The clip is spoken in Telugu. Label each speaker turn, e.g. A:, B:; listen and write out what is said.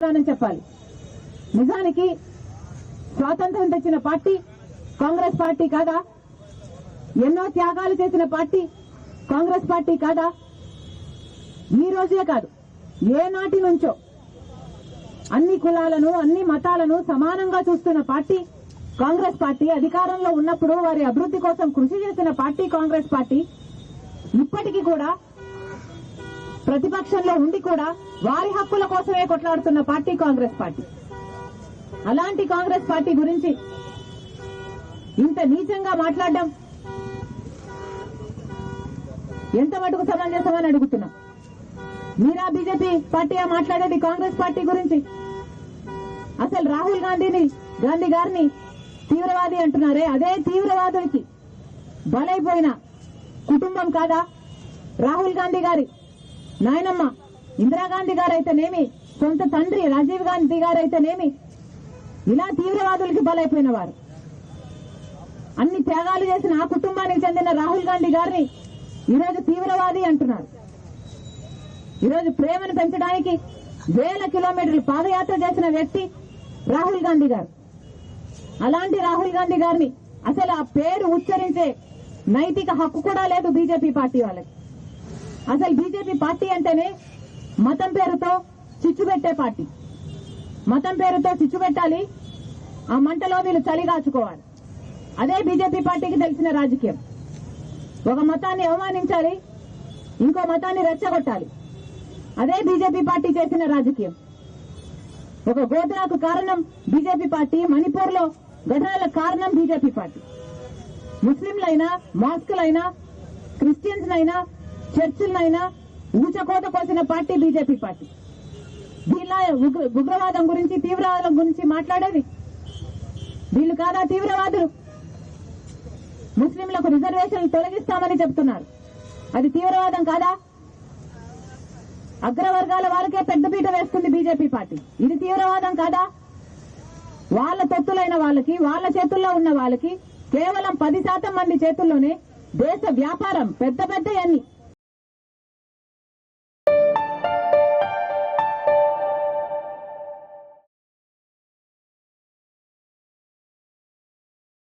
A: సమాధానం చెప్పాలి. నిజానికి స్వాతంత్రం తెచ్చిన పార్టీ కాంగ్రెస్ పార్టీ కాదా? ఎన్నో త్యాగాలు చేసిన పార్టీ కాంగ్రెస్ పార్టీ కాదా? ఈ రోజే కాదు ఏ నాటి నుంచో అన్ని కులాలను అన్ని మతాలను సమానంగా చూస్తున్న పార్టీ కాంగ్రెస్ పార్టీ అధికారంలో ఉన్నప్పుడు వారి అభివృద్ధి కోసం కృషి చేసిన పార్టీ కాంగ్రెస్ పార్టీ ఇప్పటికీ కూడా ప్రతిపక్షంలో ఉండి కూడా వారి హక్కుల కోసమే కొట్లాడుతున్న పార్టీ కాంగ్రెస్ పార్టీ. అలాంటి కాంగ్రెస్ పార్టీ గురించి ఇంత నీచంగా మాట్లాడడం ఎంత మటుకు సమంజసమని అడుగుతున్నాం? మీరా బీజేపీ పార్టీ మాట్లాడేది కాంగ్రెస్ పార్టీ గురించి? అసలు రాహుల్ గాంధీని గాంధీ గారిని తీవ్రవాది అంటున్నారే? అదే తీవ్రవాదులకి బలైపోయిన కుటుంబం కాదా? రాహుల్ గాంధీ గారి నాయనమ్మ ఇందిరాగాంధీ గారైతేనేమి? సొంత తండ్రి రాజీవ్ గాంధీ గారైతేనేమి? ఇలా తీవ్రవాదులకి బలైపోయిన వారు అన్ని త్యాగాలు చేసిన ఆ కుటుంబానికి చెందిన రాహుల్ గాంధీ గారిని ఈరోజు తీవ్రవాది అంటున్నారు. ఈరోజు ప్రేమను పెంచడానికి వేల కిలోమీటర్లు పాదయాత్ర చేసిన వ్యక్తి రాహుల్ గాంధీ గారు. అలాంటి రాహుల్ గాంధీ గారిని అసలు ఆ పేరు ఉచ్చరించే నైతిక హక్కు కూడా లేదు బీజేపీ పార్టీ వాళ్ళకి. అసలు బీజేపీ పార్టీ అంటేనే మతం పేరుతో చిచ్చు పెట్టే పార్టీ. మతం పేరుతో చిచ్చు పెట్టాలి. ఆ మంటలో వీళ్ళు చలిగాచుకోవాలి అదే బీజేపీ పార్టీకి తెలిసిన రాజకీయం. ఒక మతాన్ని అవమానించాలి ఇంకో మతాన్ని రెచ్చగొట్టాలి. అదే బీజేపీ పార్టీ చేసిన రాజకీయం. ఒక గోధులకు కారణం బీజేపీ పార్టీ మణిపూర్లో ఘటనల కారణం బీజేపీ పార్టీ. ముస్లింలైనా మాస్కులైనా క్రిస్టియన్స్ అయినా చర్చిలనైనా ఊచకోత కోసిన పార్టీ బీజేపీ పార్టీ. వీళ్ళ ఉగ్ర- ఉగ్రవాదం గురించి తీవ్రవాదం గురించి మాట్లాడేది? వీళ్ళు కాదా తీవ్రవాదులు? ముస్లింలకు రిజర్వేషన్లు తొలగిస్తామని చెప్తున్నారు. అది తీవ్రవాదం కాదా? అగ్రవర్గాల వాళ్ళకే పెద్దపీట వేస్తుంది బీజేపీ పార్టీ. ఇది తీవ్రవాదం కాదా? వాళ్ళ తొత్తులైన వాళ్ళకి వాళ్ళ చేతుల్లో ఉన్న వాళ్ళకి కేవలం పది శాతం మంది చేతుల్లోనే దేశ వ్యాపారం పెద్ద పెద్ద ఎన్ని